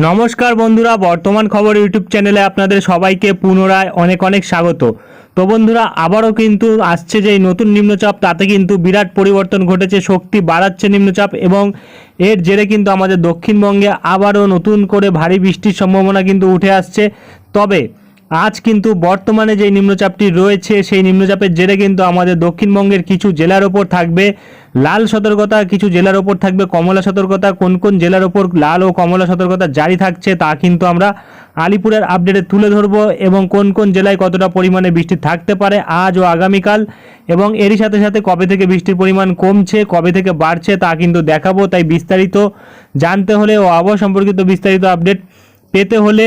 নমস্কার বন্ধুরা, বর্তমান খবর ইউটিউব চ্যানেলে আপনাদের সবাইকে পুনরায় অনেক অনেক স্বাগত। তো বন্ধুরা, আবারও কিন্তু আসছে যে নতুন নিম্নচাপ, তাতে কিন্তু বিরাট পরিবর্তন ঘটেছে, শক্তি বাড়াচ্ছে নিম্নচাপ এবং এর জেরে কিন্তু আমাদের দক্ষিণবঙ্গে আবারও নতুন করে ভারী বৃষ্টির সম্ভাবনা কিন্তু উঠে আসছে। তবে আজ কিন্তু বর্তমানে যে নিম্নচাপটি রয়েছে, সেই নিম্নচাপের জেরে কিন্তু আমাদের দক্ষিণবঙ্গের কিছু জেলার ওপর থাকবে লাল সতর্কতা, কিছু জেলার ওপর থাকবে কমলা সতর্কতা, কোন কোন জেলার ওপর লাল ও কমলা সতর্কতা জারি থাকছে তা কিন্তু আমরা আলিপুরের আপডেটে তুলে ধরবো এবং কোন কোন জেলায় কতটা পরিমাণে বৃষ্টি থাকতে পারে আজ ও আগামীকাল এবং এরই সাথে সাথে কবে থেকে বৃষ্টির পরিমাণ কমছে, কবে থেকে বাড়ছে তা কিন্তু দেখাবো। তাই বিস্তারিত জানতে হলে ও আবহাওয়া সম্পর্কিত বিস্তারিত আপডেট পেতে হলে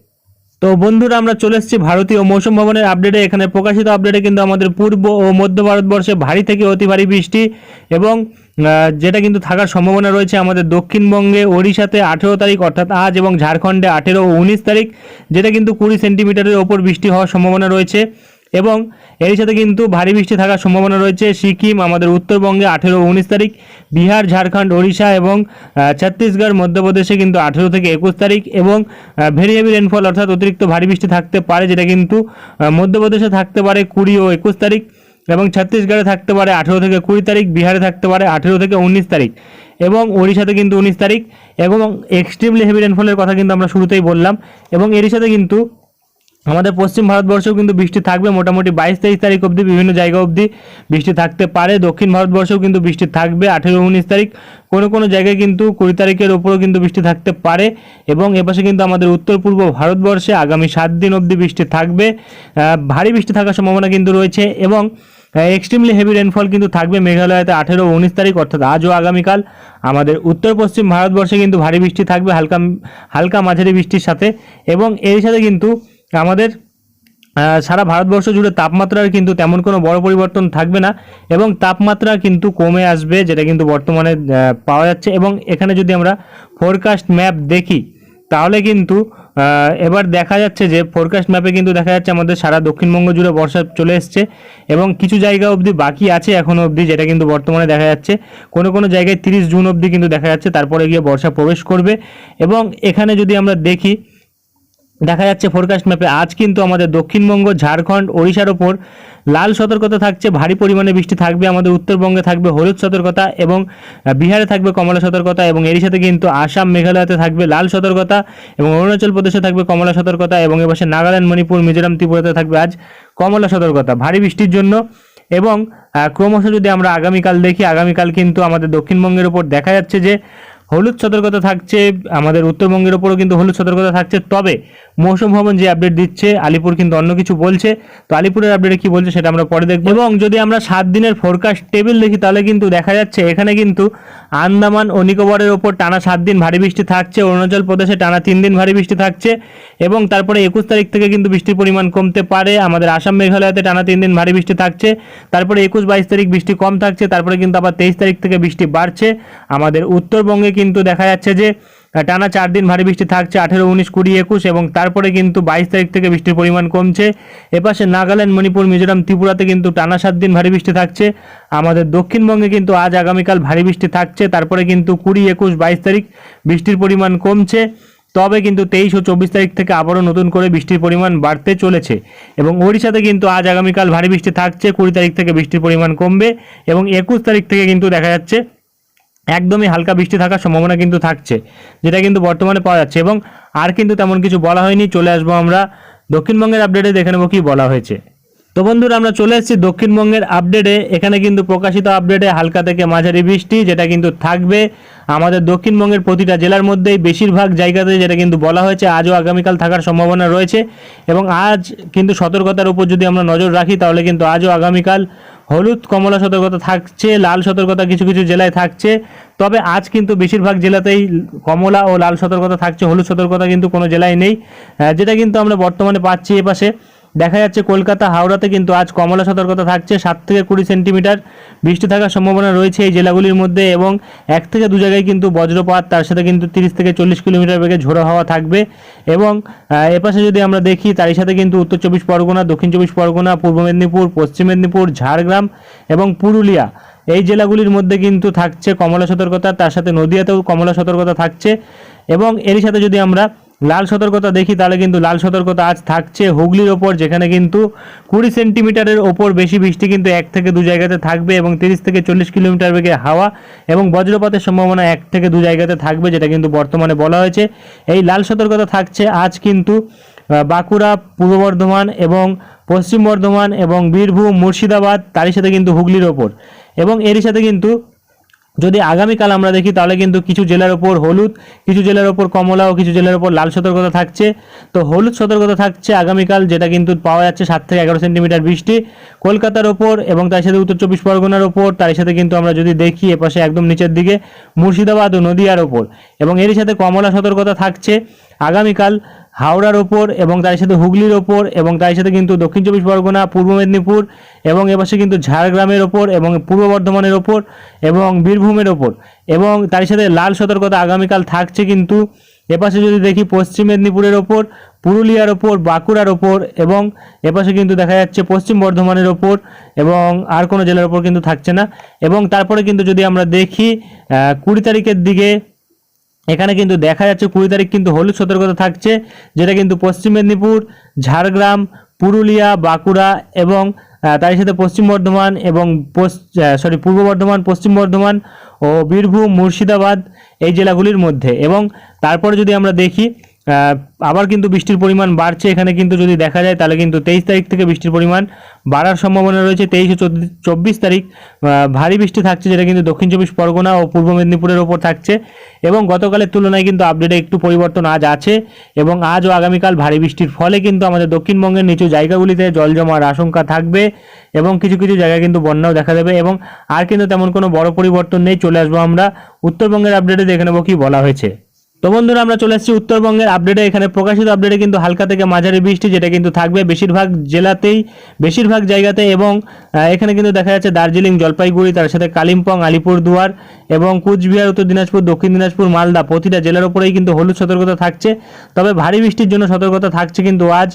তো বন্ধুরা, আমরা চলে এসেছি ভারতীয় মৌসুম ভবনের আপডেটে এখানে প্রকাশিত আপডেটে কিন্তু আমাদের পূর্ব ও মধ্য ভারতবর্ষে ভারী থেকে অতি ভারী বৃষ্টি এবং যেটা কিন্তু থাকার সম্ভাবনা রয়েছে আমাদের দক্ষিণবঙ্গে ওড়িশাতে আঠেরো তারিখ, অর্থাৎ আজ এবং ঝাড়খণ্ডে আঠেরো ও উনিশ তারিখ, যেটা কিন্তু কুড়ি সেন্টিমিটারের ওপর বৃষ্টি হওয়ার সম্ভাবনা রয়েছে। এবং এর সাথে কিন্তু ভারী বৃষ্টি থাকার সম্ভাবনা রয়েছে সিকিম, আমাদের উত্তরবঙ্গে আঠেরো উনিশ তারিখ, বিহার, ঝাড়খণ্ড, ওড়িশা এবং ছত্তিশগড়, মধ্যপ্রদেশে কিন্তু আঠেরো থেকে একুশ তারিখ এবং ভেরি হেভি রেনফল অর্থাৎ অতিরিক্ত ভারী বৃষ্টি থাকতে পারে যেটা কিন্তু মধ্যপ্রদেশে থাকতে পারে কুড়ি ও একুশ তারিখ এবং ছত্তিশগড়ে থাকতে পারে আঠেরো থেকে কুড়ি তারিখ, বিহারে থাকতে পারে আঠেরো থেকে উনিশ তারিখ এবং ওড়িশাতে কিন্তু উনিশ তারিখ এবং এক্সট্রিমলি হেভি রেনফলের কথা কিন্তু আমরা শুরুতেই বললাম এবং এর সাথে কিন্তু আমাদের পশ্চিম ভারতবর্ষেও কিন্তু বৃষ্টি থাকবে, মোটামুটি বাইশ তেইশ তারিখ অবধি, বিভিন্ন জায়গা অবধি বৃষ্টি থাকতে পারে। দক্ষিণ ভারতবর্ষেও কিন্তু বৃষ্টি থাকবে, আঠেরো উনিশ তারিখ। কোনো কোনো জায়গায় কিন্তু কুড়ি তারিখের ওপরেও কিন্তু বৃষ্টি থাকতে পারে এবং এপাশে কিন্তু আমাদের উত্তর পূর্ব ভারতবর্ষে আগামী সাত দিন অবধি বৃষ্টি থাকবে। ভারী বৃষ্টি থাকার সম্ভাবনা কিন্তু রয়েছে এবং এক্সট্রিমলি হেভি রেনফল কিন্তু থাকবে মেঘালয়তে আঠেরো উনিশ তারিখ, অর্থাৎ আজ ও আগামীকাল। আমাদের উত্তর পশ্চিম ভারতবর্ষে কিন্তু ভারী বৃষ্টি থাকবে, হালকা হালকা মাঝারি বৃষ্টির সাথে এবং এর সাথে কিন্তু আমাদের সারা ভারতবর্ষ জুড়ে তাপমাত্রার কিন্তু তেমন কোনো বড় পরিবর্তন থাকবে না এবং তাপমাত্রা কিন্তু কমে আসবে, যেটা কিন্তু বর্তমানে পাওয়া যাচ্ছে। এবং এখানে যদি আমরা ফোরকাস্ট ম্যাপ দেখি, তাহলে কিন্তু এবার দেখা যাচ্ছে যে ফোরকাস্ট ম্যাপে কিন্তু দেখা যাচ্ছে আমাদের সারা দক্ষিণবঙ্গ জুড়ে বর্ষা চলে এসছে এবং কিছু জায়গা অবধি বাকি আছে এখনও অবধি, যেটা কিন্তু বর্তমানে দেখা যাচ্ছে। কোনো কোনো জায়গায় তিরিশ জুন অবধি কিন্তু দেখা যাচ্ছে, তারপরে গিয়ে বর্ষা প্রবেশ করবে। এবং এখানে যদি আমরা দেখি দেখা যাচ্ছে ফোরকাস্ট ম্যাপে আজ কিন্তু আমাদের দক্ষিণবঙ্গ, ঝাড়খণ্ড, ওড়িশার ওপর লাল সতর্কতা থাকছে, ভারী পরিমাণে বৃষ্টি থাকবে, আমাদের উত্তরবঙ্গে থাকবে হলুদ সতর্কতা এবং বিহারে থাকবে কমলা সতর্কতা এবং এরই সাথে কিন্তু আসাম, মেঘালয়তে থাকবে লাল সতর্কতা এবং অরুণাচল প্রদেশে থাকবে কমলা সতর্কতা এবং এপাশে নাগাল্যান্ড, মণিপুর, মিজোরাম, ত্রিপুরাতে থাকবে আজ কমলা সতর্কতা। ভারী বৃষ্টির জন্য এবং ক্রমশ যদি আমরা আগামীকাল দেখি, আগামীকাল কিন্তু আমাদের দক্ষিণবঙ্গের উপর দেখা যাচ্ছে যে হলুদ সতর্কতা থাকছে, আমাদের উত্তরবঙ্গের ওপরও কিন্তু হলুদ সতর্কতা থাকছে। তবে মৌসুম ভবন যে আপডেট দিচ্ছে, আলিপুর কিন্তু অন্য কিছু বলছে। তো আলিপুরের আপডেটে কি বলছে সেটা আমরা পরে দেখব। এবং যদি আমরা সাত দিনের ফোরকাস্ট টেবিল দেখি, তাহলে কিন্তু দেখা যাচ্ছে এখানে কিন্তু আন্দামান ও নিকোবরের ওপর টানা সাত দিন ভারী বৃষ্টি থাকছে, অরুণাচল প্রদেশে টানা তিন দিন ভারী বৃষ্টি থাকছে এবং তারপরে একুশ তারিখ থেকে কিন্তু বৃষ্টির পরিমাণ কমতে পারে। আমাদের আসাম মেঘালয়তে টানা তিন দিন ভারী বৃষ্টি থাকছে, তারপরে একুশ বাইশ তারিখ বৃষ্টি কম থাকছে, তারপরে কিন্তু আবার তেইশ তারিখ থেকে বৃষ্টি বাড়ছে। আমাদের উত্তরবঙ্গে কিন্তু দেখা যাচ্ছে যে টানা চার দিন ভারী বৃষ্টি থাকছে, আঠেরো, উনিশ, কুড়ি, একুশ এবং তারপরে কিন্তু বাইশ তারিখ থেকে বৃষ্টির পরিমাণ কমছে। এপাশে নাগাল্যান্ড, মণিপুর, মিজোরাম, ত্রিপুরাতে কিন্তু টানা সাত দিন ভারী বৃষ্টি থাকছে। আমাদের দক্ষিণবঙ্গে কিন্তু আজ আগামীকাল ভারী বৃষ্টি থাকছে, তারপরে কিন্তু কুড়ি, একুশ, বাইশ তারিখ বৃষ্টির পরিমাণ কমছে। তবে কিন্তু তেইশ ও চব্বিশ তারিখ থেকে আবারও নতুন করে বৃষ্টির পরিমাণ বাড়তে চলেছে এবং ওড়িশাতে কিন্তু আজ আগামীকাল ভারী বৃষ্টি থাকছে, কুড়ি তারিখ থেকে বৃষ্টির পরিমাণ কমবে এবং একুশ তারিখ থেকে কিন্তু দেখা যাচ্ছে একদমই হালকা বৃষ্টি থাকার সম্ভাবনা কিন্তু থাকছে, যেটা কিন্তু বর্তমানে পাওয়া যাচ্ছে এবং আর কিন্তু তেমন কিছু বলা হয়নি। চলে আসব আমরা দক্ষিণবঙ্গের আপডেটে দেখে নেব কি বলা হয়েছে। তো বন্ধুরা, আমরা চলে এসেছি দক্ষিণবঙ্গের আপডেটে এখানে কিন্তু প্রকাশিত আপডেটে হালকা থেকে মাঝারি বৃষ্টি, যেটা কিন্তু থাকবে আমাদের দক্ষিণবঙ্গের প্রতিটা জেলার মধ্যেই। বেশিরভাগ জায়গাতে যেটা কিন্তু বলা হয়েছে, আজও আগামীকাল থাকার সম্ভাবনা রয়েছে এবং আজ কিন্তু সতর্কতার উপর যদি আমরা নজর রাখি, তাহলে কিন্তু আজও আগামীকাল হলুদ, কমলা সতর্কতা থাকছে, লাল সতর্কতা কিছু কিছু জেলায় থাকছে। তবে আজ কিন্তু বেশিরভাগ জেলাতেই কমলা ও লাল সতর্কতা থাকছে, হলুদ সতর্কতা কিন্তু কোনো জেলায় নেই। যেটা কিন্তু আমরা বর্তমানে পাচ্ছি এপাশে। দেখা যাচ্ছে কলকাতা, হাওড়াতে কিন্তু আজ কমলা সতর্কতা থাকছে। সাত থেকে কুড়ি সেন্টিমিটার বৃষ্টি থাকার সম্ভাবনা রয়েছে এই জেলাগুলির মধ্যে এবং এক থেকে দু জায়গায় কিন্তু বজ্রপাত, তার সাথে কিন্তু তিরিশ থেকে চল্লিশ কিলোমিটার বেগে ঝোড়ো হাওয়া থাকবে এবং এপাশে যদি আমরা দেখি, তারই সাথে কিন্তু উত্তর চব্বিশ পরগনা, দক্ষিণ চব্বিশ পরগনা, পূর্ব মেদিনীপুর, পশ্চিম মেদিনীপুর, ঝাড়গ্রাম এবং পুরুলিয়া এই জেলাগুলির মধ্যে কিন্তু থাকছে কমলা সতর্কতা, তার সাথে নদিয়াতেও কমলা সতর্কতা থাকছে এবং এরই সাথে যদি আমরা লাল সতর্কতা দেখি, তাহলে কিন্তু লাল সতর্কতা আজ থাকছে হুগলির ওপর, যেখানে কিন্তু কুড়ি সেন্টিমিটারের ওপর বেশি বৃষ্টি কিন্তু এক থেকে দু জায়গাতে থাকবে এবং তিরিশ থেকে চল্লিশ কিলোমিটার বেগে হাওয়া এবং বজ্রপাতের সম্ভাবনা এক থেকে দু জায়গাতে থাকবে, যেটা কিন্তু বর্তমানে বলা হয়েছে। এই লাল সতর্কতা থাকছে আজ কিন্তু বাঁকুড়া, পূর্ব বর্ধমান এবং পশ্চিম বর্ধমান এবং বীরভূম, মুর্শিদাবাদ, তারই সাথে কিন্তু হুগলির ওপর। এবং এরই সাথে কিন্তু যদি আগামীকাল আমরা দেখি, তাহলে কিন্তু কিছু জেলার ওপর হলুদ, কিছু জেলার ওপর কমলা ও কিছু জেলার ওপর লাল সতর্কতা থাকছে। তো হলুদ সতর্কতা থাকছে আগামীকাল, যেটা কিন্তু পাওয়া যাচ্ছে সাত থেকে এগারো সেন্টিমিটার বৃষ্টি। কলকাতার ওপর এবং তার সাথে উত্তর চব্বিশ পরগনার ওপর তার সাথে কিন্তু আমরা যদি দেখি এপাশে একদম নিচের দিকে মুর্শিদাবাদ ও নদিয়ার ওপর এবং এরই সাথে কমলা সতর্কতা থাকছে। আগামীকাল হাওড়ার ওপর এবং তার সাথে হুগলির ওপর এবং তার সাথে কিন্তু দক্ষিণ চব্বিশ পরগনা, পূর্ব মেদিনীপুর এবং এপাশে কিন্তু ঝাড়গ্রামের ওপর এবং পূর্ব বর্ধমানের ওপর এবং বীরভূমের ওপর এবং তার সাথে লাল সতর্কতা আগামীকাল থাকছে কিন্তু এপাশে যদি দেখি পশ্চিম মেদিনীপুরের ওপর, পুরুলিয়ার ওপর, বাঁকুড়ার ওপর এবং এপাশে কিন্তু দেখা যাচ্ছে পশ্চিম বর্ধমানের ওপর এবং আর কোনো জেলার ওপর কিন্তু থাকছে না এবং তারপরে কিন্তু যদি আমরা দেখি কুড়ি তারিখের দিকে এখানে কিন্তু দেখা যাচ্ছে কুড়ি তারিখ কিন্তু হলুদ সতর্কতা থাকছে, যেটা কিন্তু পশ্চিম মেদিনীপুর, ঝাড়গ্রাম, পুরুলিয়া, বাঁকুড়া এবং তার সাথে পশ্চিম বর্ধমান এবং সরি পূর্ব বর্ধমান, পশ্চিম বর্ধমান ও বীরভূম, মুর্শিদাবাদ এই জেলাগুলির মধ্যে এবং তারপরে যদি আমরা দেখি আবার কিন্তু বৃষ্টির পরিমাণ বাড়ছে। এখানে কিন্তু যদি দেখা যায়, তাহলে কিন্তু তেইশ তারিখ থেকে বৃষ্টির পরিমাণ বাড়ার সম্ভাবনা রয়েছে। তেইশ ও চব্বিশ তারিখ ভারী বৃষ্টি থাকছে, যেটা কিন্তু দক্ষিণ চব্বিশ পরগনা ও পূর্ব মেদিনীপুরের ওপর থাকছে। এবং গতকালের তুলনায় কিন্তু আপডেটে একটু পরিবর্তন আজ আছে এবং আজ ও আগামীকাল ভারী বৃষ্টির ফলে কিন্তু আমাদের দক্ষিণবঙ্গের নিচু জায়গাগুলিতে জল জমার আশঙ্কা থাকবে এবং কিছু কিছু জায়গায় কিন্তু বন্যাও দেখা দেবে এবং আর কিন্তু তেমন কোনো বড় পরিবর্তন নেই। চলে আসব আমরা উত্তরবঙ্গের আপডেটে দেখে নেব কি বলা হয়েছে। তো বন্ধুরা, আমরা চলে এসেছি উত্তরবঙ্গের আপডেটে এখানে প্রকাশিত আপডেটে কিন্তু হালকা থেকে মাঝারি বৃষ্টি, যেটা কিন্তু থাকবে বেশিরভাগ জেলাতেই, বেশিরভাগ জায়গাতে এবং এখানে কিন্তু দেখা যাচ্ছে দার্জিলিং, জলপাইগুড়ি, তার সাথে কালিম্পং, আলিপুরদুয়ার এবং কুচবিহার, উত্তর দিনাজপুর, দক্ষিণ দিনাজপুর, মালদা প্রতিটা জেলার উপরেই কিন্তু হলুদ সতর্কতা থাকছে। তবে ভারী বৃষ্টির জন্য সতর্কতা থাকছে কিন্তু আজ।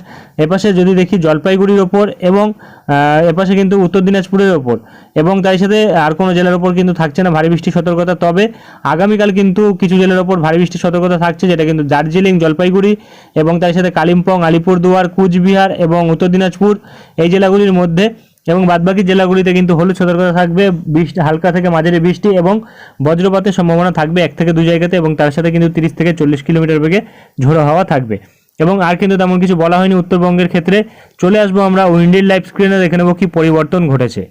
এপাশে যদি দেখি জলপাইগুড়ির ওপর এবং আহ, এপাশে কিন্তু উত্তর দিনাজপুরের ওপর। এবং তার সাথে আর কোনো জেলার ওপর কিন্তু থাকছে না ভারী বৃষ্টির সতর্কতা। তবে আগামীকাল কিন্তু কিছু জেলার ওপর ভারী বৃষ্টির সতর্কতা থাকছে যেটা কিন্তু দার্জিলিং জলপাইগুড়ি এবং তার সাথে কালিম্পং আলিপুরদুয়ার কুচবিহার এবং উত্তর দিনাজপুর এই জেলাগুলির মধ্যে। এবং বাদবাকি জেলাগুলিতে কিন্তু হলুদ সতর্কতা থাকবে বৃষ্টি হালকা থেকে মাঝারি বৃষ্টি এবং বজ্রপাতের সম্ভাবনা থাকবে এক থেকে দু জায়গাতে এবং তার সাথে কিন্তু তিরিশ থেকে চল্লিশ কিলোমিটার বেগে ঝোড়ো হাওয়া থাকবে। এবং আর কিন্তু তেমন কিছু বলা হয়নি উত্তরবঙ্গের ক্ষেত্রে। চলে আসব আমরা উইন্ডির লাইভ স্ক্রিনে, দেখে নেব কি পরিবর্তন ঘটেছে।